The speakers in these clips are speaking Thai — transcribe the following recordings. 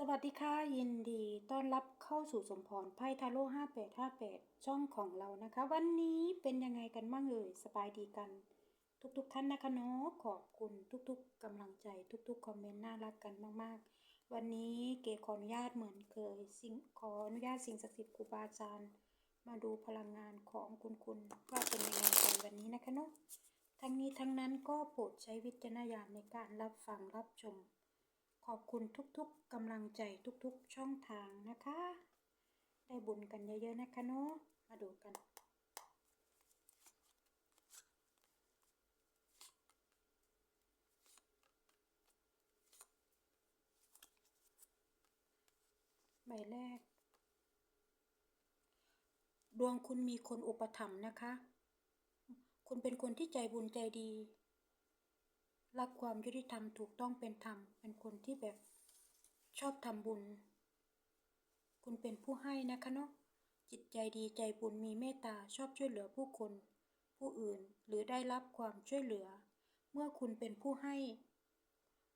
สวัสดีค่ะ ยินดีต้อนรับเข้าสู่สมพรไพ่ทาโร่5858 ช่องของเรานะคะ วันนี้เป็นยังไงกันบ้างเอ่ยสบายดีกัน ทุกๆทท่านนะคะเนาะขอบคุณทุกๆกำลังใจ ทุกๆคอมเมนต์น่ารักกันมากๆ วันนี้เกขออนุญาตเหมือนเคยสิ่งขออนุญาตสิ่งศักดิ์สิทธิ์ครูบาอาจารย์มาดูพลังงานของคุณคุณว่าเป็นยังไงกันวันนี้นะคะเนาะทั้งนี้ทั้งนั้นก็โปรดใช้วิจารณญาณในการรับฟังรับชม ขอบคุณทุกๆกำลังใจทุกๆช่องทางนะคะ ได้บุญกันเยอะๆนะคะเนาะมาดูกันใบแรก ดวงคุณมีคนอุปถัมภ์นะคะ คุณเป็นคนที่ใจบุญใจดี รักความยุติธรรมถูกต้องเป็นธรรม เป็นคนที่แบบชอบทำบุญ คุณเป็นผู้ให้นะคะเนาะจิตใจดีใจบุญมีเมตตาชอบช่วยเหลือผู้คน ผู้อื่นหรือได้รับความช่วยเหลือ เมื่อคุณเป็นผู้ให้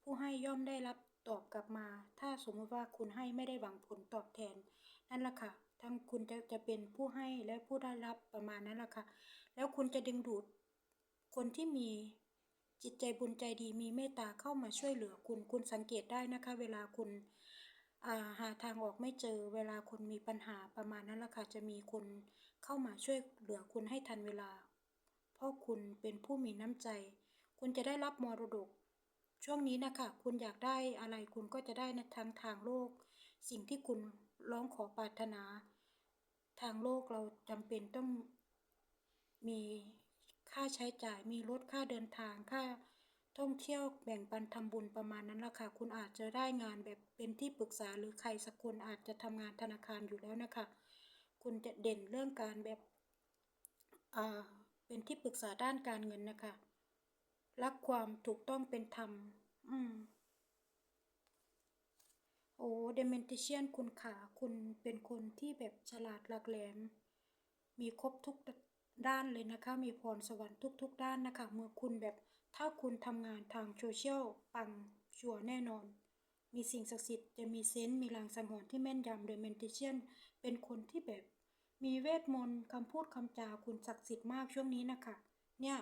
ผู้ให้ย่อมได้รับตอบกลับมา ถ้าสมมติว่าคุณให้ไม่ได้หวังผลตอบแทน นั่นแหละค่ะทั้งคุณจะจะเป็นผู้ให้และผู้ได้รับประมาณนั้นแหละค่ะแล้วคุณจะดึงดูดคนที่มี จิตใจบุญใจดีมีเมตตาเข้ามาช่วยเหลือคุณ คุณสังเกตได้นะคะ เวลาคุณาหาทางออกไม่เจอ เวลาคุณมีปัญหาประมาณนั้นแหละค่ะจะมีคนเข้ามาช่วยเหลือคุณให้ทันเวลา เพราะคุณเป็นผู้มีน้ำใจ คุณจะได้รับมรดก ช่วงนี้นะคะ คุณอยากได้อะไรคุณก็จะได้ในทางทางโลก สิ่งที่คุณร้องขอปรารถนา ทางโลกเราจำเป็นต้องมี ค่าใช้จ่ายมีรถค่าเดินทางค่าท่องเที่ยวแบ่งปันทำบุญประมาณนั้นละค่ะ คุณอาจจะได้งานแบบเป็นที่ปรึกษาหรือใครสักคนอาจจะทำงานธนาคารอยู่แล้วนะคะ คุณจะเด่นเรื่องการแบบอ่าเป็นที่ปรึกษาด้านการเงินนะคะรักความถูกต้องเป็นธรรม อืม โอ้เดเมนติเชียนคุณขาคุณเป็นคนที่แบบฉลาดหลักแหลม มีครบทุก ด้านเลยนะคะ มีพรสวรรค์ทุก ๆ ด้านนะคะ เมื่อคุณแบบถ้าคุณทำงานทางโซเชียลปังชัวแน่นอน มีสิ่งศักดิ์สิทธิ์จะมีเซนต์มีลางสังหรณ์ที่แม่นยำเดเมนติเชียนเป็นคนที่แบบ มีเวทมนต์คำพูดคำจาคุณศักดิ์สิทธิ์มากช่วงนี้นะคะ เนี่ย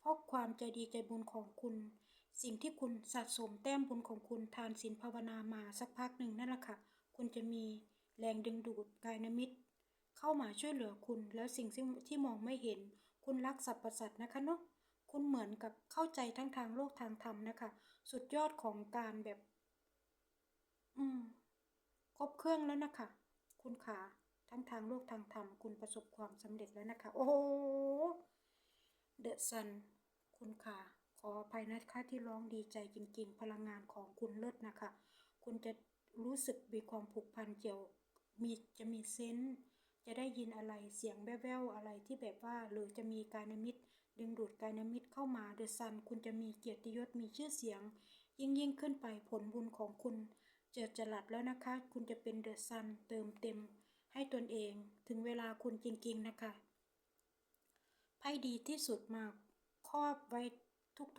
เพราะความใจดีใจบุญของคุณ สิ่งที่คุณสะสมแต้มบุญของคุณทานศีลภาวนามาสักพักหนึ่งนั่นแหละค่ะ คุณจะมีแรงดึงดูดกายนมิตร เข้ามาช่วยเหลือคุณ แล้วสิ่งที่มองไม่เห็น คุณรักสรรพสัตว์นะคะเนาะคุณเหมือนกับเข้าใจทั้งทางโลกทางธรรมนะคะ สุดยอดของการแบบ อืมครบเครื่องแล้วนะคะ คุณขาทั้งทางโลกทางธรรม คุณประสบความสำเร็จแล้วนะคะ โอ้เดอะซันคุณขาขออภัยนะคะที่ร้องดีใจจริง ๆ พลังงานของคุณเลิศนะคะ คุณจะรู้สึกมีความผูกพันเกี่ยว มีจะมีเซนส์ จะได้ยินอะไรเสียงแว่วๆอะไรที่แบบว่า หรือจะมีกายนมิตรดึงดูดกายนมิตรเข้ามาเดอะซันคุณจะมีเกียรติยศมีชื่อเสียง ยิ่งยิ่งขึ้นไปผลบุญของคุณเจอจรัดแล้วนะคะ คุณจะเป็นเดอะซันเติมเต็ม ให้ตนเอง ถึงเวลาคุณจริงๆนะคะไพ่ดีที่สุดมากครอบไว้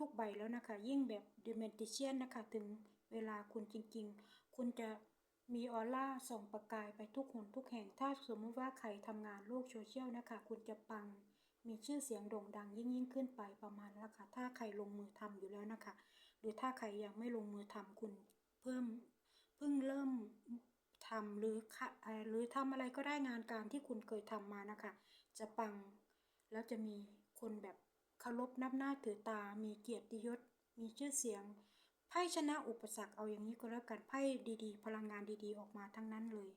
ทุกๆใบแล้วนะคะ ยิ่งแบบเดเมนติเชียนนะคะ ถึงเวลาคุณจริงๆ คุณจะ มีออร่าส่องประกายไปทุกหนทุกแห่ง ถ้าสมมติว่าใครทำงานโลกโซเชียลนะคะ คุณจะปัง มีชื่อเสียงโด่งดังยิ่งยิ่งขึ้นไปประมาณแล้วค่ะ ถ้าใครลงมือทำอยู่แล้วนะคะ หรือถ้าใครยังไม่ลงมือทำคุณเพิ่มเพิ่งเริ่มทำหรือค่ะเอ่อหรือทำอะไรก็ได้งานการที่คุณเคยทำมานะคะ จะปังแล้วจะมีคนแบบเคารพนับหน้าถือตา มีเกียรติยศ มีชื่อเสียง ไพ่ชนะอุปสรรคเอาอย่างนี้ก็แล้วกันไพ่ดีๆ พลังงานดีๆ ออกมาทั้งนั้นเลย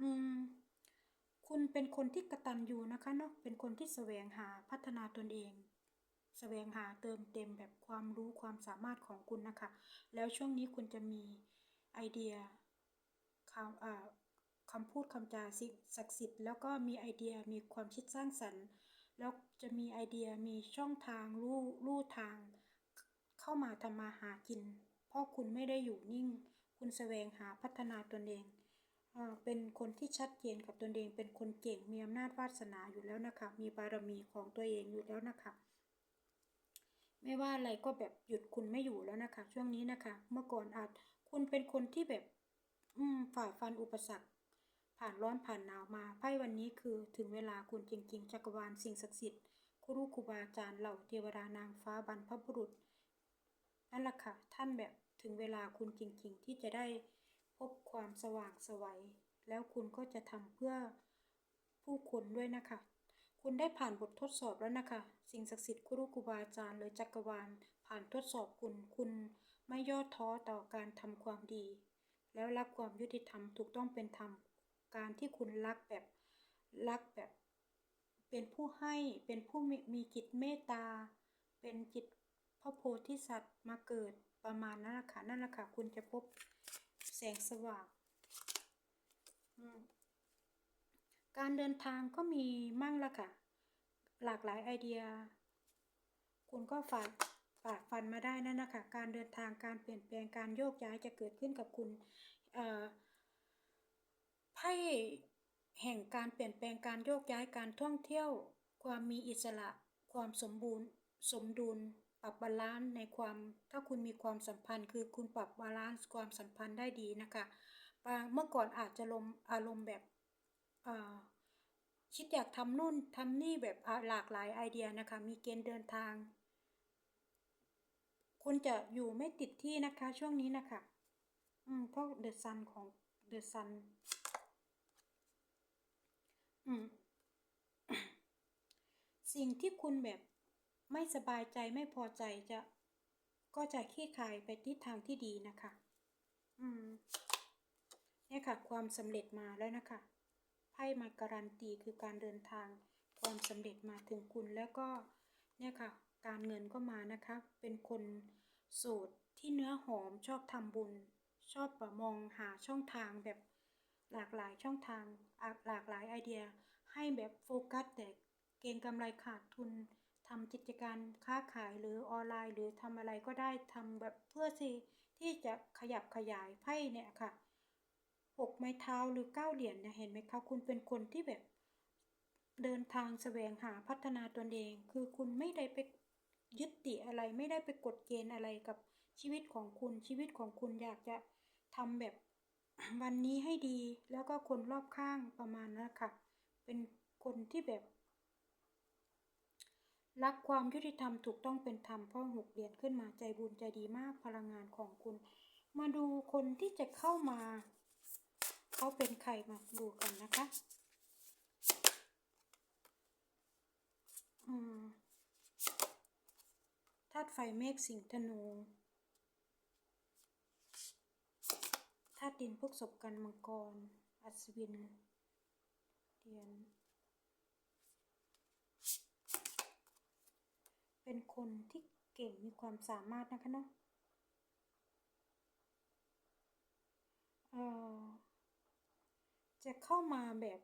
อืม คุณเป็นคนที่กระตันอยู่นะคะเนาะเป็นคนที่แสวงหาพัฒนาตนเองแสวงหาเติมเต็มแบบความรู้ความสามารถของคุณนะคะ แล้วช่วงนี้คุณจะมีไอเดียคำอ่าคำพูดคำจาศักดิ์สิทธิ์แล้วก็มีไอเดียมีความคิดสร้างสรรค์ แล้วจะมีไอเดียมีช่องทางลู่ลู่ทาง เข้ามาทำมาหากิน เพราะคุณไม่ได้อยู่นิ่ง คุณแสวงหาพัฒนาตนเอง เป็นคนที่ชัดเจนกับตนเอง เป็นคนเก่ง มีอำนาจวาสนาอยู่แล้วนะคะ มีบารมีของตัวเองอยู่แล้วนะคะ ไม่ว่าอะไรก็แบบหยุดคุณไม่อยู่แล้วนะคะ ช่วงนี้นะคะ เมื่อก่อนอาจคุณเป็นคนที่แบบฝ่าฟันอุปสรรค ผ่านร้อนผ่านหนาวมา ไพ่วันนี้คือถึงเวลาคุณจริง ๆ จักรวาลสิ่งศักดิ์สิทธิ์ครูครูบาอาจารย์เหล่าเทวดานางฟ้าบรรพบุรุษนั่นแหละค่ะท่านแบบ ถึงเวลาคุณจริงๆ ที่จะได้พบความสว่างสวัย แล้วคุณก็จะทำเพื่อผู้คนด้วยนะคะ คุณได้ผ่านบททดสอบแล้วนะคะ สิ่งศักดิ์สิทธิ์ครูครูบาอาจารย์เลยจักรวาล ผ่านทดสอบคุณ คุณไม่ย่อท้อต่อการทำความดี แล้วรักความยุติธรรมถูกต้องเป็นธรรม การที่คุณรักแบบรักแบบเป็นผู้ให้เป็นผู้มีมีจิตเมตตา เป็นจิตพระโพธิสัตว์มาเกิด ประมาณนั้นแหละค่ะนั่นแหละค่ะคุณจะพบแสงสว่างการเดินทางก็มีมั่งละค่ะ หลากหลายไอเดีย คุณก็ฝากฝากฟันมาได้นั่นนะคะ การเดินทางการเปลี่ยนแปลงการโยกย้ายจะเกิดขึ้นกับคุณไพ่แห่งการเปลี่ยนแปลงการโยกย้ายการท่องเที่ยว ความมีอิสระ ความสมบูรณ์ สมดุล ปรับบาลานซ์ในความถ้าคุณมีความสัมพันธ์ คือคุณปรับบาลานซ์ความสัมพันธ์ได้ดีนะคะบางเมื่อก่อนอาจจะลมอารมณ์แบบคิดอยากทำนู่นทำนี่แบบหลากหลายไอเดียนะคะ มีเกณฑ์เดินทาง คุณจะอยู่ไม่ติดที่นะคะช่วงนี้นะคะอืมเพราะเดอะซันของเดอะซันอืมสิ่งที่คุณแบบ ไม่สบายใจไม่พอใจจะ ก็จะคลี่คลายไปทิศทางที่ดีนะคะ อืมเนี่ยค่ะ ความสำเร็จมาแล้วนะคะไพ่มาการันตีคือการเดินทาง ความสำเร็จมาถึงคุณแล้วก็เนี่ยค่ะ การเงินก็มานะคะ เป็นคนโสดที่เนื้อหอมชอบทำบุญ ชอบประมองหาช่องทางแบบหลากหลายช่องทางหลากหลายไอเดีย ให้แบบโฟกัสแต่เก็งกำไรขาดทุน ทำกิจการค้าขายหรือออนไลน์ หรือทำอะไรก็ได้ทำแบบเพื่อสิที่จะขยับขยายไพ่เนี่ยค่ะหกไม้เท้าหรือเก้าเหรียญเนี่ยเห็นไหมคะคุณเป็นคนที่แบบ เดินทางแสวงหาพัฒนาตนเอง คือคุณไม่ได้ไปยึดติอะไรไม่ได้ไปกฎเกณฑ์อะไรกับชีวิตของคุณชีวิตของคุณอยากจะทำแบบวันนี้ให้ดี แล้วก็คนรอบข้างประมาณนั้นค่ะ เป็นคนที่แบบ รักความยุติธรรมถูกต้องเป็นธรรมพราะหกเหรียญขึ้นมาใจบุญใจดีมากพลังงานของคุณ มาดูคนที่จะเข้ามา เขาเป็นใครมาดูกันนะคะธาตุไฟเมฆสิงห์ธนูธาตุดินพวกศพกันมังกร อัศวินเดียน เป็นคนที่เก่งมีความสามารถนะคะเนาะเออจะเข้ามาแบบ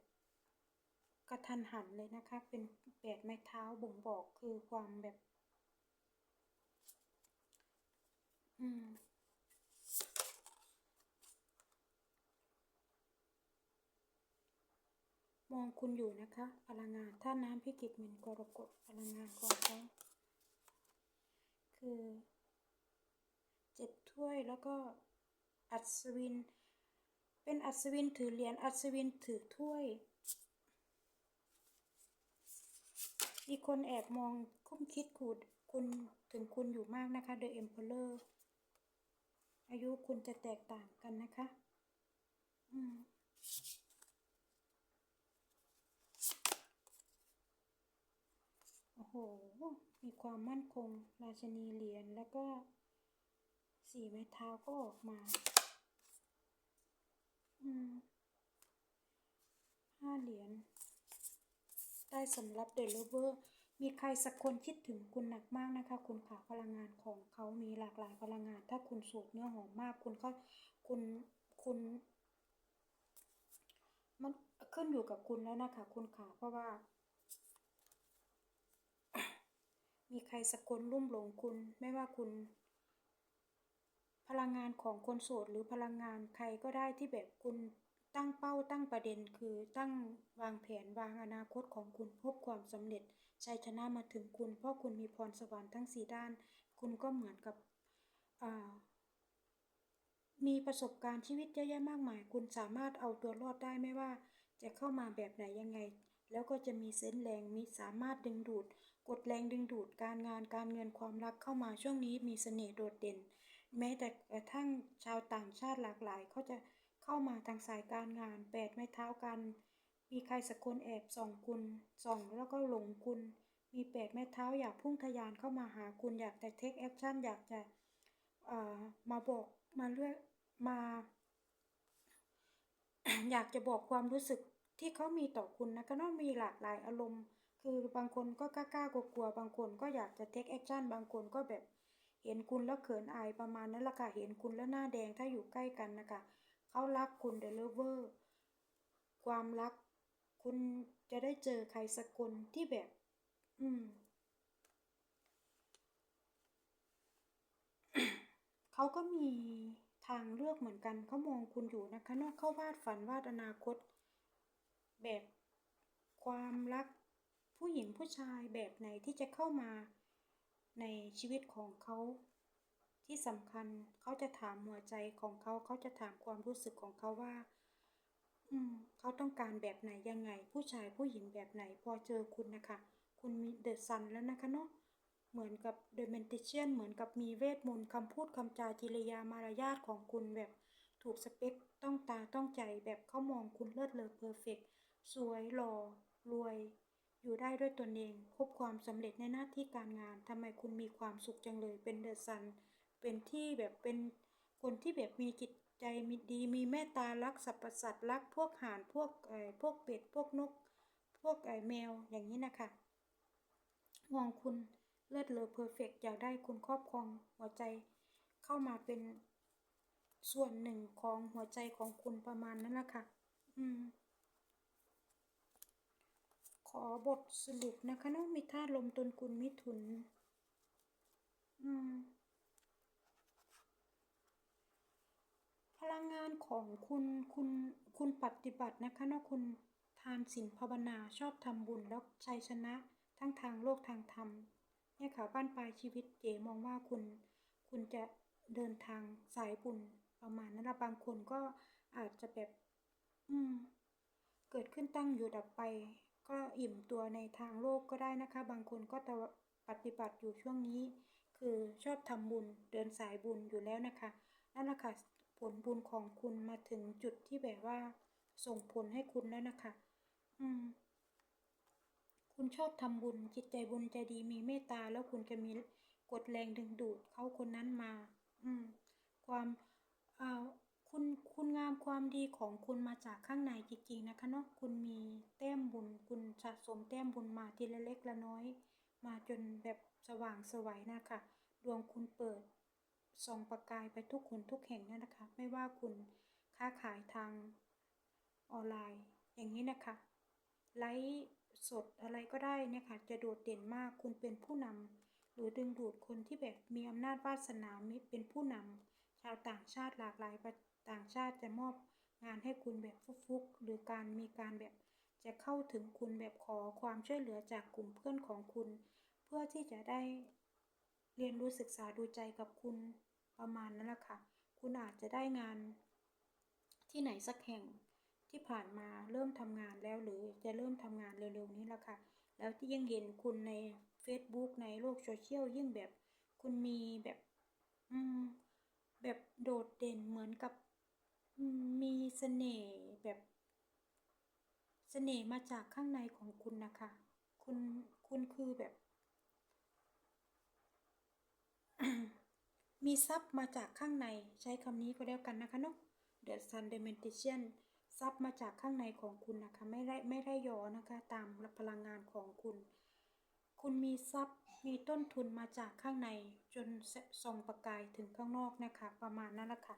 กระทันหันเลยนะคะ เป็นแปดไม้เท้าบ่งบอกคือความแบบ อืมมองคุณอยู่นะคะ พลังงานท่าน้ำพิกิตมินกรกฎพลังงานของเขา คือเจ็ดถ้วยแล้วก็อัศวิน เป็นอัศวินถือเหรียญอัศวินถือถ้วย มีคนแอบมองคุ้มคิดขูดคุณถึงคุณอยู่มากนะคะ The Emperor อายุคุณจะแตกต่างกันนะคะ อืมโอ้โห มีความมั่นคง ราชนีเหรียญแล้วก็สี่ไม้เท้าก็ออกมา อืมห้าเหรียญได้สำหรับเดลเวอร์ มีใครสักคนคิดถึงคุณหนักมากนะคะ คุณขาพลังงานของเขามีหลากหลายพลังงาน ถ้าคุณสูดเนื้อหอมมาก คุณก็คุณคุณมันขึ้นอยู่กับคุณแล้วนะคะ คุณขาเพราะว่า มีใครสักคนลุ่มหลงคุณ ไม่ว่าคุณ พลังงานของคนโสดหรือพลังงานใครก็ได้ที่แบบคุณตั้งเป้าตั้งประเด็นคือตั้งวางแผนวางอนาคตของคุณพบความสำเร็จชัยชนะมาถึงคุณ เพราะคุณมีพรสวรรค์ทั้งสี่ด้าน คุณก็เหมือนกับมีประสบการณ์ชีวิตเยอะแยะมากมาย คุณสามารถเอาตัวรอดได้ไม่ว่า จะเข้ามาแบบไหนยังไง แล้วก็จะมีเซนส์แรงมีสามารถดึงดูด กดแรงดึงดูดการงานการเงินความรักเข้ามาช่วงนี้มีเสน่ห์โดดเด่น แม้แต่กระทั่งชาวต่างชาติหลากหลายเขาจะเข้ามาทางสายการงานแปดไม้เท้ากัน มีใครสักคนแอบส่องคุณส่องแล้วก็หลงคุณ มีแปดไม้เท้าอยากพุ่งทะยานเข้ามาหาคุณอยากจะเทคแอคชั่นอยากจะเอ่อมาบอกมาเลือกมา อยากจะบอกความรู้สึกที่เขามีต่อคุณนะก็ต้องมีหลากหลายอารมณ์ คือบางคนก็กล้ากลัวๆบางคนก็อยากจะเทคแอคชั่นบางคนก็แบบเห็นคุณแล้วเขินอายประมาณนั้นละค่ะเห็นคุณแล้วหน้าแดงถ้าอยู่ใกล้กันนะคะเขารักคุณเดลเวอร์ความรักคุณจะได้เจอใครสักคนที่แบบ อืมเขาก็มีทางเลือกเหมือนกันเขามองคุณอยู่นะคะนอกเขาวาดฝันวาดอนาคต แบบความรัก ผู้หญิงผู้ชายแบบไหนที่จะเข้ามาในชีวิตของเขา ที่สำคัญเขาจะถามหัวใจของเขาเขาจะถามความรู้สึกของเขาว่า อืม เขาต้องการแบบไหนยังไง ผู้ชายผู้หญิงแบบไหนพอเจอคุณนะคะ คุณมีเดอะซันแล้วนะคะเนาะเหมือนกับเดอะเมนติเชียนเหมือนกับมีเวทมนต์คำพูดคำจากิริยามารยาทของคุณแบบถูกสเปคต้องตาต้องใจแบบเขามองคุณเลิศเลอเพอร์เฟกสวยหล่อรวย อยู่ได้ด้วยตนเอง พบความสำเร็จในหน้าที่การงานทำไมคุณมีความสุขจังเลย เป็นเดอะซัน เป็นที่แบบเป็นคนที่แบบมีจิตใจมีดีมีเมตตารักสรรพสัตว์รักพวกห่านพวกไอ้พวกเป็ดพวกนก พวกไอ้แมวอย่างนี้นะคะมองคุณเลิศเลอเพอร์เฟกอยากได้คุณครอบครองหัวใจเข้ามาเป็นส่วนหนึ่งของหัวใจของคุณประมาณนั้นแหละค่ะ อืม ขอบทสรุปนะคะน้องมีธาตุลมตนกุลมิถุน อืม พลังงานของคุณคุณคุณปฏิบัตินะคะเนอะคุณทานศีลภาวนาชอบทำบุญแล้วชัยชนะ ทั้งทางโลกทางธรรมเนี่ยค่ะบ้านปลายชีวิตเก๋มองว่าคุณ คุณจะเดินทางสายบุญประมาณนั้นละบางคนก็อาจจะแบบ อืม เกิดขึ้นตั้งอยู่ดับไป ก็อิ่มตัวในทางโลกก็ได้นะคะ บางคนก็จะปฏิบัติอยู่ช่วงนี้ คือชอบทำบุญเดินสายบุญอยู่แล้วนะคะนั่นแหละค่ะผลบุญของคุณมาถึงจุดที่แบบว่า ส่งผลให้คุณแล้วนะคะ อืม คุณชอบทำบุญจิตใจบุญใจดีมีเมตตาแล้วคุณจะมีกดแรงดึงดูดเขาคนนั้นมา อืม ความอ่า คุณคุณงามความดีของคุณมาจากข้างในจริงๆนะคะเนาะคุณมีแต้มบุญ คุณสะสมแต้มบุญมาทีละเล็กละน้อย มาจนแบบสว่างสวัยนะคะดวงคุณเปิดส่องประกายไปทุกคนทุกแห่งนั่นนะคะ ไม่ว่าคุณค้าขายทางออนไลน์ อย่างนี้นะคะไลฟ์สดอะไรก็ได้เนี่ยค่ะจะโดดเด่นมากคุณเป็นผู้นำหรือดึงดูดคนที่แบบมีอำนาจวาสนามเป็นผู้นำชาวต่างชาติหลากหลายประ ต่างชาติจะมอบงานให้คุณแบบฟุกๆหรือการมีการแบบจะเข้าถึงคุณแบบขอความช่วยเหลือจากกลุ่มเพื่อนของคุณ เพื่อที่จะได้เรียนรู้ศึกษาดูใจกับคุณประมาณนั้นแหละค่ะ คุณอาจจะได้งานที่ไหนสักแห่งที่ผ่านมาเริ่มทำงานแล้วหรือจะเริ่มทำงานเร็วๆนี้แหละค่ะ แล้วที่ยังเห็นคุณใน Facebook ในโลกโซเชียลยิ่งแบบ คุณมีแบบ อืม แบบโดดเด่นเหมือนกับ มีเสน่ห์แบบเสน่ห์มาจากข้างในของคุณนะคะ คุณคุณคือแบบ มีทรัพย์มาจากข้างในใช้คำนี้ก็แล้วกันนะคะเนาะ The Sun Dimension ทรัพย์มาจากข้างในของคุณนะคะ ไม่ได้ไม่ได้ยอนะคะ ตามพลังงานของคุณ คุณมีทรัพย์มีต้นทุนมาจากข้างในจนส่องประกายถึงข้างนอกนะคะ ประมาณนั้นแหละค่ะ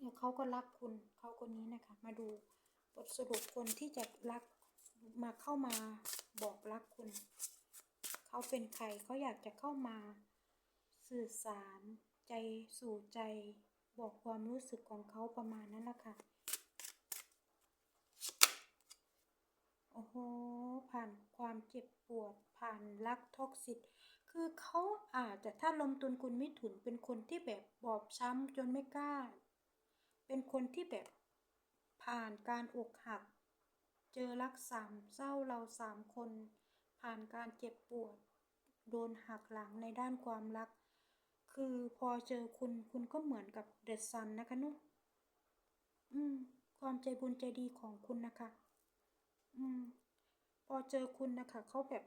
แล้วเขาก็รักคุณเขาคนนี้นะคะ มาดูบทสรุปคนที่จะรักมาเข้ามาบอกรักคุณ เขาเป็นใครเขาอยากจะเข้ามา สื่อสาร ใจสู่ใจ บอกความรู้สึกของเขาประมาณนั้นแหละค่ะโอ้โหผ่านความเจ็บปวดผ่านรักท็อกซิตคือคือเขาอาจจะถ้าลงทุนคุณไมิถุนเป็นคนที่แบบบอบช้ำจนไม่กล้า เป็นคนที่แบบผ่านการอกหัก เจอรักสามเศร้าเราสามคน ผ่านการเจ็บปวด โดนหักหลังในด้านความรัก คือพอเจอคุณคุณก็เหมือนกับเดอะซันนะคะนุ๊กอืม ความใจบุญใจดีของคุณนะคะ อืม พอเจอคุณนะคะเขาแบบ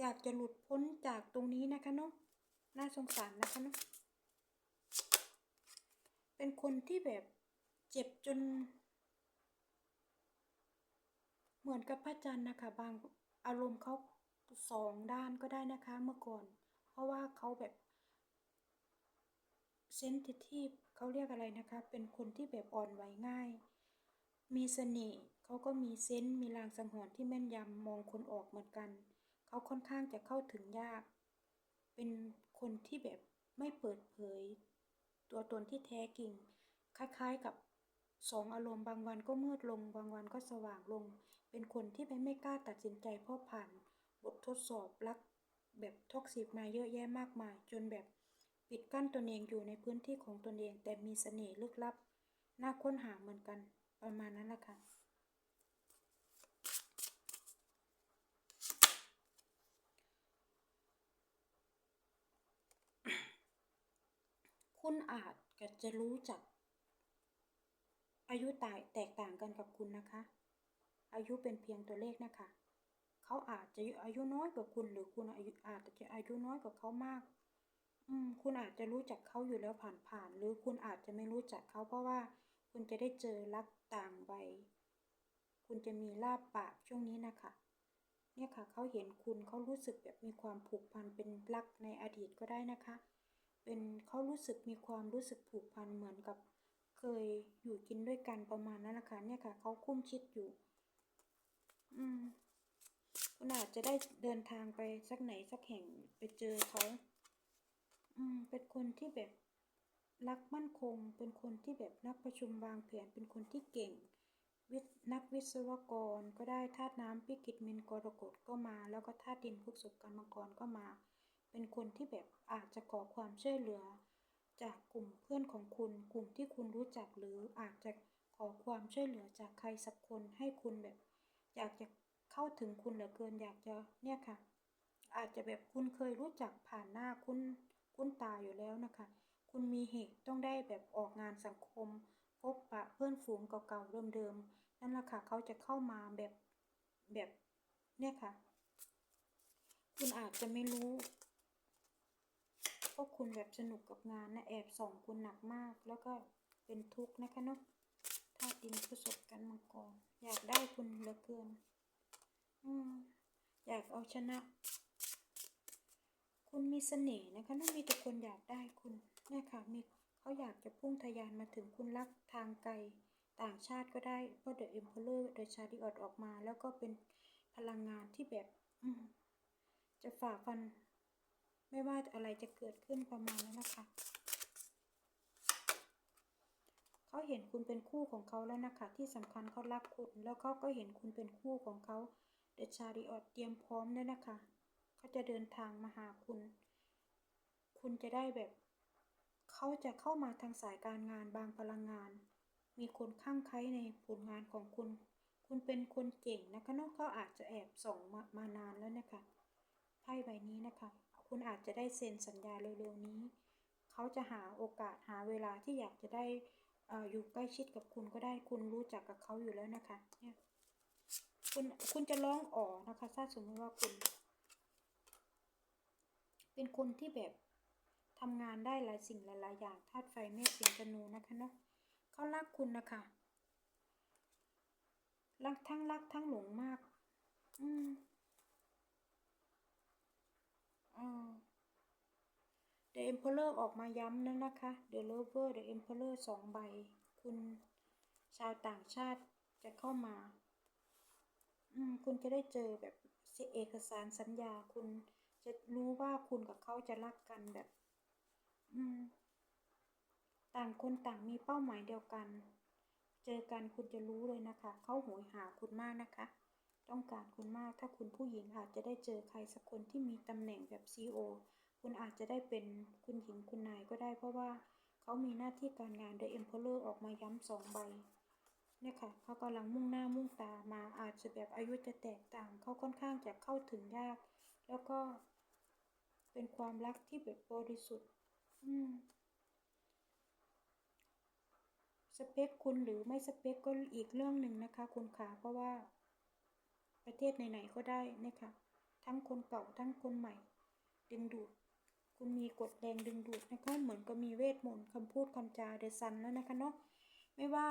อยากจะหลุดพ้นจากตรงนี้นะคะเนาะน่าสงสารนะคะเนาะ เป็นคนที่แบบเจ็บจน เหมือนกับพระจันทร์นะคะ บางอารมณ์เขาสองด้านก็ได้นะคะเมื่อก่อน เพราะว่าเขาแบบเซนซิทีฟเขาเรียกอะไรนะคะ เป็นคนที่แบบอ่อนไหวง่าย มีเสน่ห์เขาก็มีเซนส์มีลางสังหรณ์ที่แม่นยำมองคนออกเหมือนกัน เขาค่อนข้างจะเข้าถึงยาก เป็นคนที่แบบไม่เปิดเผย ตัวตนที่แท้จริง คล้ายๆกับสองอารมณ์บางวันก็มืดลง บางวันก็สว่างลง เป็นคนที่ไม่ไม่กล้าตัดสินใจเพราะผ่านบททดสอบรักแบบท็อกซิกมาเยอะแยะมากมาย จนแบบปิดกั้นตนเองอยู่ในพื้นที่ของตนเอง แต่มีเสน่ห์ลึกลับน่าค้นหาเหมือนกันประมาณนั้นแหละค่ะ คุณอา จะรู้จัก อายุตายแตกต่างกันกับคุณนะคะ อายุเป็นเพียงตัวเลขนะคะ เขาอาจจะอายุน้อยกว่าคุณหรือคุณอายุอาจจะอายุน้อยกว่าเขามาก อืม คุณอาจจะรู้จักเขาอยู่แล้วผ่านๆหรือคุณอาจจะไม่รู้จักเขาเพราะว่า คุณจะได้เจอรักต่างวัยคุณจะมีลาบปากช่วงนี้นะคะเนี่ยค่ะเขาเห็นคุณเขารู้สึกแบบมีความผูกพันเป็นรักในอดีตก็ได้นะคะ เป็นเขารู้สึกมีความรู้สึกผูกพันเหมือนกับเคยอยู่กินด้วยกันประมาณนั้นนะคะเนี่ยค่ะเขาคุ้มชิดอยู่ อืมคุณอาจจะได้เดินทางไปสักไหนสักแห่งไปเจอเขาอืมเป็นคนที่แบบรักมั่นคง เป็นคนที่แบบนักประชุมวางแผนเป็นคนที่เก่งวินักวิศวกรก็ได้ธาตุน้ำพิกิตมินกรกฎก็มา แล้วก็ธาตุดินพฤกษบกันมังกรก็มา เป็นคนที่แบบอาจจะขอความช่วยเหลือ จากกลุ่มเพื่อนของคุณ กลุ่มที่คุณรู้จักหรืออาจจะขอความช่วยเหลือจากใครสักคนให้คุณแบบ อยากจะเข้าถึงคุณเหลือเกินอยากจะเนี่ยค่ะ อาจจะแบบคุณเคยรู้จักผ่านหน้าคุณคุ้นตาอยู่แล้วนะคะ คุณมีเหตุต้องได้แบบออกงานสังคม พบปะเพื่อนฝูงเก่าๆเดิมๆนั่นแหละค่ะเขาจะเข้ามาแบบแบบเนี่ยค่ะ คุณอาจจะไม่รู้ พราะคุณแบบสนุกกับงานนะแอบส่องคุณหนักมาก แล้วก็เป็นทุกข์นะคะเนาะธาดินประสบกันมาก่อนอยากได้คุณเหลือเกิน อืมอยากเอาชนะ คุณมีเสน่ห์นะคะน่ามีแต่คนอยากได้คุณเนี่ยค่ะมีเขาอยากจะพุ่งทะยานมาถึงคุณรักทางไกล ต่างชาติก็ได้เพราะเดอะเอ็มเพลอร์เดอะชาดิออดออกมา แล้วก็เป็นพลังงานที่แบบจะฝ่าฟัน ไม่ว่าอะไรจะเกิดขึ้นประมาณนั้นนะคะเขาเห็นคุณเป็นคู่ของเขาแล้วนะคะ ที่สำคัญเขารักคุณ แล้วเขาก็เห็นคุณเป็นคู่ของเขาเดชาริออดเตรียมพร้อมแล้วนะคะเขาจะเดินทางมาหาคุณ คุณจะได้แบบเขาจะเข้ามาทางสายการงานบางพลังงาน มีคนข้างใครในผลงานของคุณ คุณเป็นคนเก่งนะคะนอกเขาอาจจะแอบส่องมามานานแล้วนะคะไพ่ใบนี้นะคะ คุณอาจจะได้เซ็นสัญญาเร็วๆนี้ เขาจะหาโอกาสหาเวลาที่อยากจะได้ออยู่ใกล้ชิดกับคุณก็ได้คุณรู้จักกับเขาอยู่แล้วนะคะเนี่ยคุณคุณจะร้องอ๋อนะคะ ถ้าสมมติว่าคุณ เป็นคนที่แบบทำงานได้หลายสิ่งหลายๆอย่างธาตุไฟเมษสิงธนูนะคะเนาะเขารักคุณนะคะรักทั้งรักทั้งหลงมาก อืม The Emperor ออกมาย้ำแล้วนะคะ The Lover The Emperor สองใบ คุณชาวต่างชาติจะเข้ามา อืม คุณจะได้เจอแบบเอกสารสัญญา คุณจะรู้ว่าคุณกับเขาจะรักกันแบบ อืม ต่างคนต่างมีเป้าหมายเดียวกัน เจอกันคุณจะรู้เลยนะคะ เขาโหยหาคุณมากนะคะ ต้องการคุณมาก ถ้าคุณผู้หญิงอาจจะได้เจอใครสักคนที่มีตำแหน่งแบบ CEO คุณอาจจะได้เป็นคุณหญิงคุณนายก็ได้เพราะว่าเขามีหน้าที่การงานโดย Emperor ออกมาย้ำสองใบเนี่ยค่ะเขากำลังมุ่งหน้ามุ่งตามาอาจจะแบบอายุจะแตกต่าง เขาค่อนข้างจะเข้าถึงยาก แล้วก็เป็นความรักที่แบบบริสุทธิ์สเปคคุณหรือไม่สเปคก็อีกเรื่องหนึ่งนะคะ คุณขาเพราะว่า ประเทศไหนๆก็ได้นะคะ ทั้งคนเก่าทั้งคนใหม่ ดึงดูด คุณมีกฎแรงดึงดูดนะคะเหมือนกับมีเวทมนต์คำพูดคำจาเดซันแล้วนะคะเนาะไม่ว่า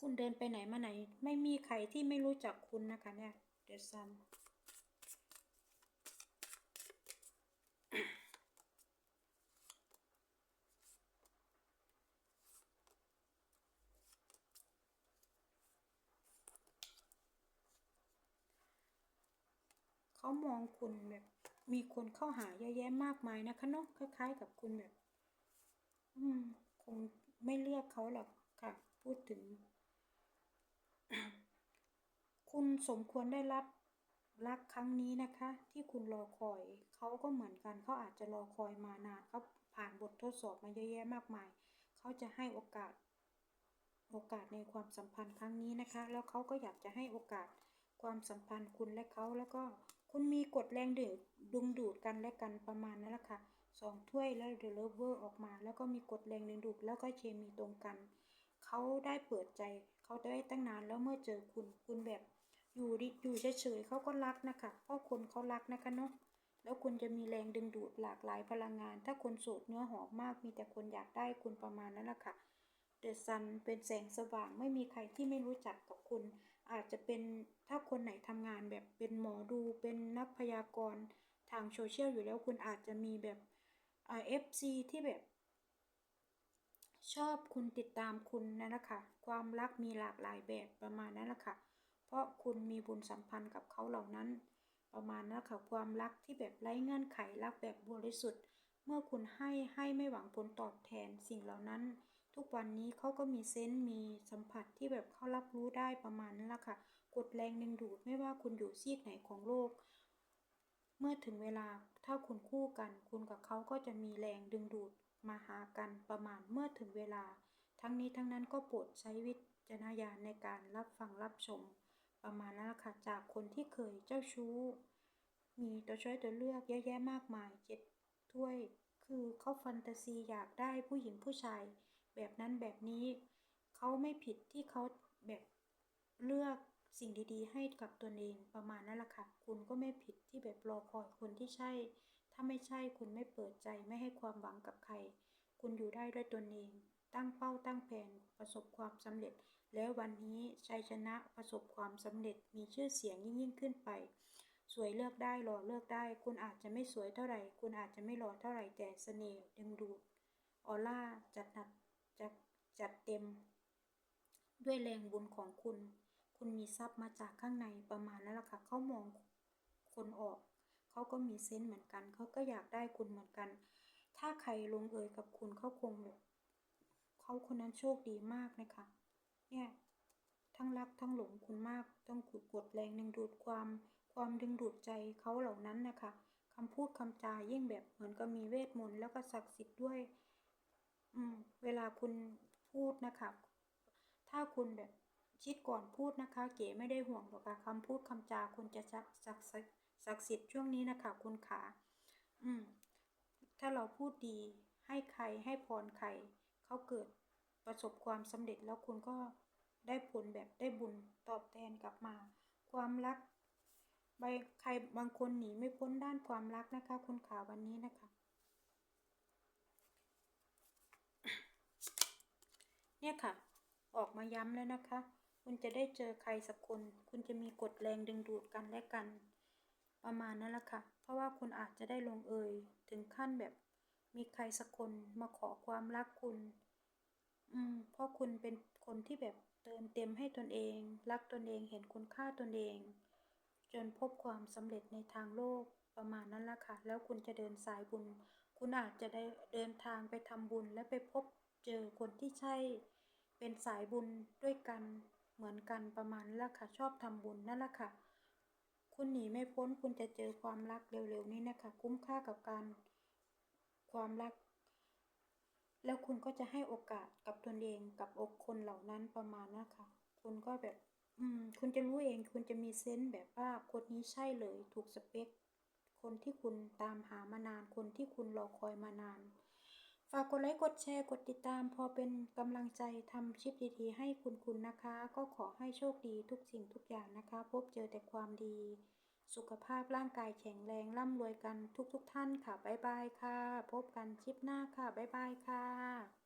คุณเดินไปไหนมาไหน ไม่มีใครที่ไม่รู้จักคุณนะคะเนี่ยเดซัน เขามองคุณแบบมีคนเข้าหาเยอะแยะมากมายนะคะเนาะคล้าย ๆ กับคุณแบบ อืม คงไม่เลือกเขาหรอกค่ะ พูดถึง คุณสมควรได้รับรักครั้งนี้นะคะ ที่คุณรอคอยเขาก็เหมือนกันเขาอาจจะรอคอยมานานเขาผ่านบททดสอบมาเยอะแยะมากมายเขาจะให้โอกาส โอกาสในความสัมพันธ์ครั้งนี้นะคะ แล้วเขาก็อยากจะให้โอกาสความสัมพันธ์คุณและเขาแล้วก็ คุณมีกฎแรงดึงดึงดูดกันและกันประมาณนั้นแหละค่ะสองถ้วยแล้วเดลเวอร์ออกมา แล้วก็มีกฎแรงดึงดูดแล้วก็เคมีตรงกัน เขาได้เปิดใจ เขาได้ตั้งนานแล้วเมื่อเจอคุณคุณแบบอยู่ดิอยู่เฉยๆเขาก็รักนะคะเพราะคนเขารักนะคะเนาะแล้วคุณจะมีแรงดึงดูดหลากหลายพลังงาน ถ้าคนโสดเนื้อหอมมาก มีแต่คนอยากได้คุณประมาณนั้นแหละค่ะเดอะซันเป็นแสงสว่างไม่มีใครที่ไม่รู้จักกับคุณ อาจจะเป็นถ้าคนไหนทำงานแบบเป็นหมอดูเป็นนักพยากรณ์ทางโซเชียลอยู่แล้วคุณอาจจะมีแบบเอฟซีที่แบบ ชอบคุณติดตามคุณนั่นแหละค่ะความรักมีหลากหลายแบบประมาณนั้นแหละค่ะเพราะคุณมีบุญสัมพันธ์กับเขาเหล่านั้น ประมาณนั้นค่ะความรักที่แบบไร้เงื่อนไขรักแบบบริสุทธิ์ เมื่อคุณให้ให้ไม่หวังผลตอบแทนสิ่งเหล่านั้น ทุกวันนี้เขาก็มีเซนส์มีสัมผัสที่แบบเขารับรู้ได้ประมาณนั้นแหละค่ะ กดแรงดึงดูดไม่ว่าคุณอยู่ซีกไหนของโลก เมื่อถึงเวลาถ้าคุณคู่กัน คุณกับเขาก็จะมีแรงดึงดูดมาหากันประมาณเมื่อถึงเวลา ทั้งนี้ทั้งนั้นก็โปรดใช้วิจารณญาณในการรับฟังรับชม ประมาณนั้นละค่ะจากคนที่เคยเจ้าชู้ มีตัวช่วยตัวเลือกเยอะแยะมากมายเจ็ดถ้วย คือเขาแฟนตาซีอยากได้ผู้หญิงผู้ชาย แบบนั้นแบบนี้ เขาไม่ผิดที่เขาแบบเลือกสิ่งดีๆ ให้กับตนเองประมาณนั้นแหละค่ะ คุณก็ไม่ผิดที่แบบรอคอยคนที่ใช่ ถ้าไม่ใช่คุณไม่เปิดใจไม่ให้ความหวังกับใคร คุณอยู่ได้ด้วยตนเอง ตั้งเป้าตั้งแผนประสบความสำเร็จ แล้ววันนี้ชัยชนะประสบความสำเร็จมีชื่อเสียงยิ่งยิ่งขึ้นไป สวยเลือกได้หล่อเลือกได้ คุณอาจจะไม่สวยเท่าไหร่ คุณอาจจะไม่หล่อเท่าไหร่แต่เสน่ห์ดึงดูดออร่าจัดหนัก จัดจัดเต็ม ด้วยแรงบุญของคุณ คุณมีทรัพย์มาจากข้างในประมาณนั้นแหละค่ะเขามองคนออกเขาก็มีเซนส์เหมือนกันเขาก็อยากได้คุณเหมือนกัน ถ้าใครลงเอยกับคุณเขาคงแบบเขาคนนั้นโชคดีมากนะคะเนี่ยทั้งรักทั้งหลงคุณมาก ต้องขุดกดแรงดึงดูดความ ความดึงดูดใจเขาเหล่านั้นนะคะคำพูดคำจายิ่งแบบเหมือนกับมีเวทมนต์แล้วก็ศักดิ์สิทธิ์ด้วย อืม เวลาคุณพูดนะคะ ถ้าคุณแบบคิดก่อนพูดนะคะ เก๋ไม่ได้ห่วงหรอกค่ะคำพูดคำจาคุณจะศักศักดิ์ศักดิ์สิทธิ์ช่วงนี้นะคะ คุณขาอืม ถ้าเราพูดดีให้ใครให้พรใครเขาเกิดประสบความสำเร็จแล้วคุณก็ได้ผลแบบได้บุญตอบแทนกลับมา ความรักใบใครบางคนหนีไม่พ้นด้านความรักนะคะ คุณขาวันนี้นะคะ เนี่ยค่ะ ออกมาย้ำแล้วนะคะ คุณจะได้เจอใครสักคน คุณจะมีกฎแรงดึงดูดกันและกัน ประมาณนั้นแหละค่ะ เพราะว่าคุณอาจจะได้ลงเอยถึงขั้นแบบ มีใครสักคนมาขอความรักคุณ อืม เพราะคุณเป็นคนที่แบบเติมเต็มให้ตนเอง รักตนเองเห็นคุณค่าตนเอง จนพบความสำเร็จในทางโลกประมาณนั้นละค่ะ แล้วคุณจะเดินสายบุญ คุณอาจจะได้เดินทางไปทำบุญและไปพบเจอคนที่ใช่ เป็นสายบุญด้วยกันเหมือนกันประมาณนั้นละค่ะชอบทำบุญนั่นแหละค่ะ คุณหนีไม่พ้นคุณจะเจอความรักเร็วๆนี้นะคะ คุ้มค่ากับการความรัก แล้วคุณก็จะให้โอกาสกับตนเองกับอกคนเหล่านั้นประมาณนะคะ คุณก็แบบ อืม คุณจะรู้เอง คุณจะมีเซนส์แบบว่าคนนี้ใช่เลย ถูกสเปค คนที่คุณตามหามานาน คนที่คุณรอคอยมานาน ฝากกดไลค์กดแชร์กดติดตาม พอเป็นกำลังใจทำคลิปดีๆ ให้คุณคุณนะคะ ก็ขอให้โชคดีทุกสิ่งทุกอย่างนะคะ พบเจอแต่ความดี สุขภาพร่างกายแข็งแรงร่ำรวยกันทุกๆทท่านค่ะบ๊ายบายค่ะ พบกันคลิปหน้าค่ะบ๊ายบายค่ะ